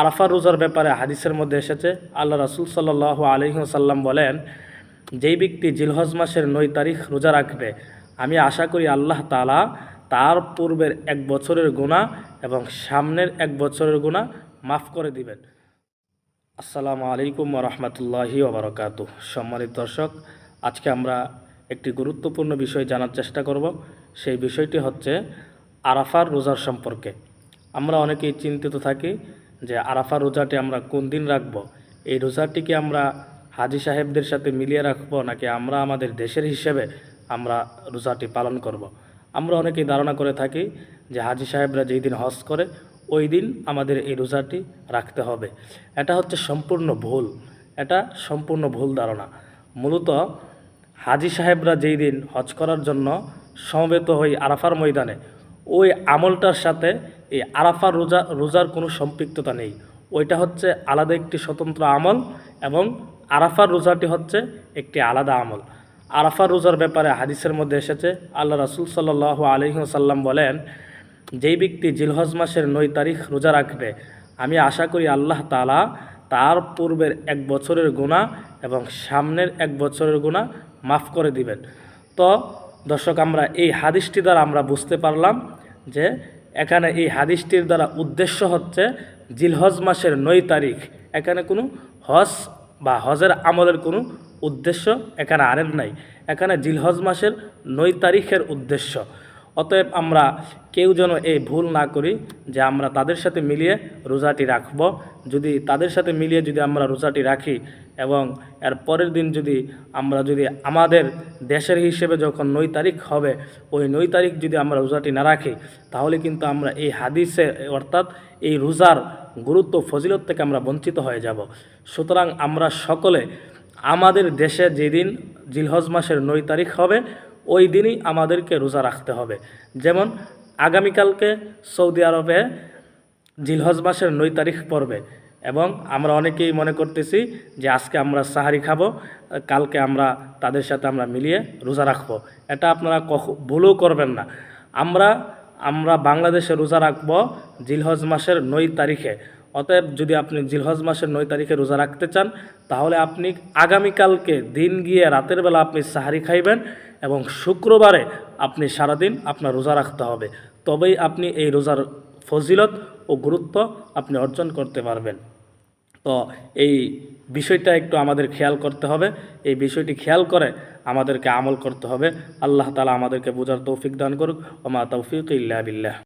আরাফা রোজার ব্যাপারে হাদিসের মধ্যে এসেছে, আল্লাহ রাসুল সাল্লাহ আলহিহাসাল্লাম বলেন, যেই ব্যক্তি জিলহজ মাসের নয় তারিখ রোজা রাখবে, আমি আশা করি আল্লাহ তালা তার পূর্বের এক বছরের গুণা এবং সামনের এক বছরের গুণা মাফ করে দিবেন। আসসালামু আলাইকুম রহমতুল্লাহি ওবরকাত সম্মানিত দর্শক, আজকে আমরা একটি গুরুত্বপূর্ণ বিষয় জানার চেষ্টা করব, সেই বিষয়টি হচ্ছে আরাফার রোজার সম্পর্কে। আমরা অনেকেই চিন্তিত থাকি যে আরাফার রোজাটি আমরা কোন দিন রাখব? এই রোজাটিকে আমরা হাজি সাহেবদের সাথে মিলিয়ে রাখব নাকি আমরা আমাদের দেশের হিসেবে আমরা রোজাটি পালন করব। আমরা অনেকেই ধারণা করে থাকি যে হাজি সাহেবরা যেই দিন হজ করে, ওই দিন আমাদের এই রোজাটি রাখতে হবে। এটা হচ্ছে সম্পূর্ণ ভুল। এটা সম্পূর্ণ ভুল ধারণা। মূলত হাজি সাহেবরা যেই দিন হজ করার জন্য সমবেত হই আরাফার ময়দানে, ওই আমলটার সাথে এই আরাফার রোজা, রোজার কোনো সম্পৃক্ততা নেই। ওইটা হচ্ছে আলাদা একটি স্বতন্ত্র আমল এবং আরাফার রোজাটি হচ্ছে একটি আলাদা আমল। আরাফার রোজার ব্যাপারে হাদিসের মধ্যে এসেছে, আল্লাহ রাসুল সাল্লাহ আলহিহাসাল্লাম বলেন, যেই ব্যক্তি জিলহজ মাসের নয় তারিখ রোজা রাখবে, আমি আশা করি আল্লাহ তালা তার পূর্বের এক বছরের গুণা এবং সামনের এক বছরের গুণা মাফ করে দিবেন। তো দর্শক, আমরা এই হাদিসটি দ্বারা আমরা বুঝতে পারলাম যে এখানে এই হাদিসটির দ্বারা উদ্দেশ্য হচ্ছে জিলহজ মাসের নয় তারিখ। এখানে কোনো হজ বা হজের আমলের কোনো উদ্দেশ্য এখানে আনেন নাই। এখানে জিলহজ মাসের নয় তারিখের উদ্দেশ্য। অতএব আমরা কেউ যেন এই ভুল না করি যে আমরা তাদের সাথে মিলিয়ে রোজাটি রাখব। যদি তাদের সাথে মিলিয়ে যদি আমরা রোজাটি রাখি এবং এর পরের দিন যদি আমরা যদি আমাদের দেশের হিসেবে যখন নয় তারিখ হবে, ওই নয় তারিখ যদি আমরা রোজাটি না রাখি, তাহলে কিন্তু আমরা এই হাদিসে অর্থাৎ এই রোজার গুরুত্ব, ফজিলত থেকে আমরা বঞ্চিত হয়ে যাব। সুতরাং আমরা সকলে আমাদের দেশে যেদিন জিলহজ মাসের নয় তারিখ হবে, ওই দিনই আমাদেরকে রোজা রাখতে হবে। যেমন আগামীকালকে সৌদি আরবে জিলহজ মাসের নয় তারিখ পড়বে। এবং আমরা অনেকেই মনে করতেছি যে আজকে আমরা সাহারি খাব, কালকে আমরা তাদের সাথে আমরা মিলিয়ে রোজা রাখব। এটা আপনারা কখ, ভুলও করবেন না। আমরা আমরা বাংলাদেশে রোজা রাখব জিলহজ মাসের নয় তারিখে। অতএব যদি আপনি জিলহজ মাসের নয় তারিখে রোজা রাখতে চান, তাহলে আপনি আগামীকালকে দিন গিয়ে রাতের বেলা আপনি সাহারি খাইবেন এবং শুক্রবারে আপনি সারাদিন আপনার রোজা রাখতে হবে। তবেই আপনি এই রোজার ফজিলত ও গুরুত্ব আপনি অর্জন করতে পারবেন। তো এই বিষয়টা একটু আমাদের খেয়াল করতে হবে। এই বিষয়টি খেয়াল করে আমাদেরকে আমল করতে হবে। আল্লাহ তালা আমাদেরকে বোঝার তৌফিক দান করুক। ও ওমা তৌফিক ইল্লা বিল্লাহ।